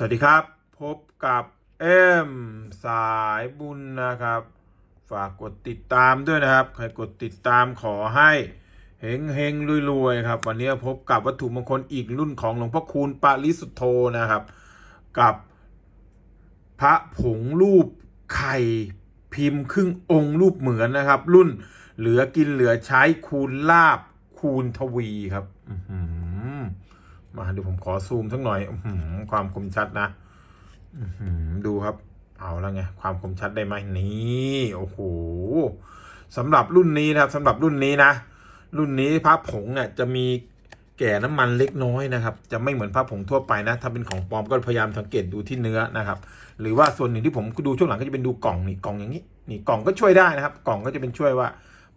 สวัสดีครับ พบกับเอ็มสายบุญนะครับ ฝากกดติดตามด้วยนะครับ ใครกดติดตามขอให้เฮงเฮงรวยๆครับ วันนี้พบกับวัตถุมงคลอีกรุ่นของหลวงพ่อคูณปาริสุทโธนะครับ กับพระผงรูปไข่พิมพ์ครึ่งองค์รูปเหมือนนะครับ รุ่นเหลือกินเหลือใช้คูณลาบคูณทวีครับอื มาเดี๋ยวผมขอซูมสักหน่อยอื้อหือความคมชัดนะอืดูครับ เอาแล้วไง ความคมชัดได้ไหมนี่โอ้โหสำหรับรุ่นนี้นะครับสำหรับรุ่นนี้นะ รุ่นนี้พระผงเนี่ยจะมีแก่น้ำมันเล็กน้อยนะครับ จะไม่เหมือนพระผงทั่วไปนะ ถ้าเป็นของปลอมก็พยายามสังเกตดูที่เนื้อนะครับ หรือว่าส่วนหนึ่งที่ผมดูช่วงหลังก็จะเป็นดูกล่องนี่กล่องอย่างนี้ นี่กล่องก็ช่วยได้นะครับ กล่องก็จะเป็นช่วยว่า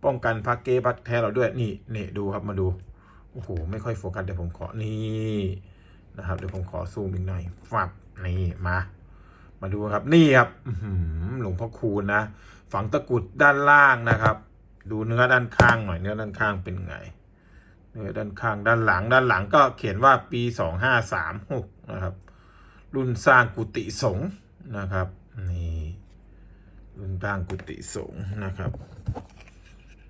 ป้องกันพระเกพระแท้เราด้วย นี่นี่ดูครับมาดู โอ้โหไม่ค่อยโฟกัสเดี๋ยวผมขอนี่นะครับเดี๋ยวผมขอซูมอีกหน่อยฟับนี่มา มาดูครับนี่ครับหลวงพ่อคูณนะฝังตะกุดด้านล่างนะครับ ดูเนื้อด้านข้างหน่อยเนื้อด้านข้างเป็นไงเนื้อด้านข้างด้านหลังด้านหลังก็เขียนว่าปีสองห้าสามหกนะครับ รุ่นสร้างกุฏิสงฆ์นะครับนี่รุ่นสร้างกุฏิสงฆ์นะครับ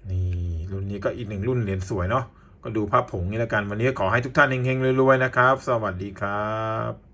นี่รุ่นนี้ก็อีกหนึ่งรุ่นเหรียญสวยเนาะ ก็ดูภาพผงนี่แล้วกัน วันนี้ขอให้ทุกท่านเฮงๆรวยๆนะครับ สวัสดีครับ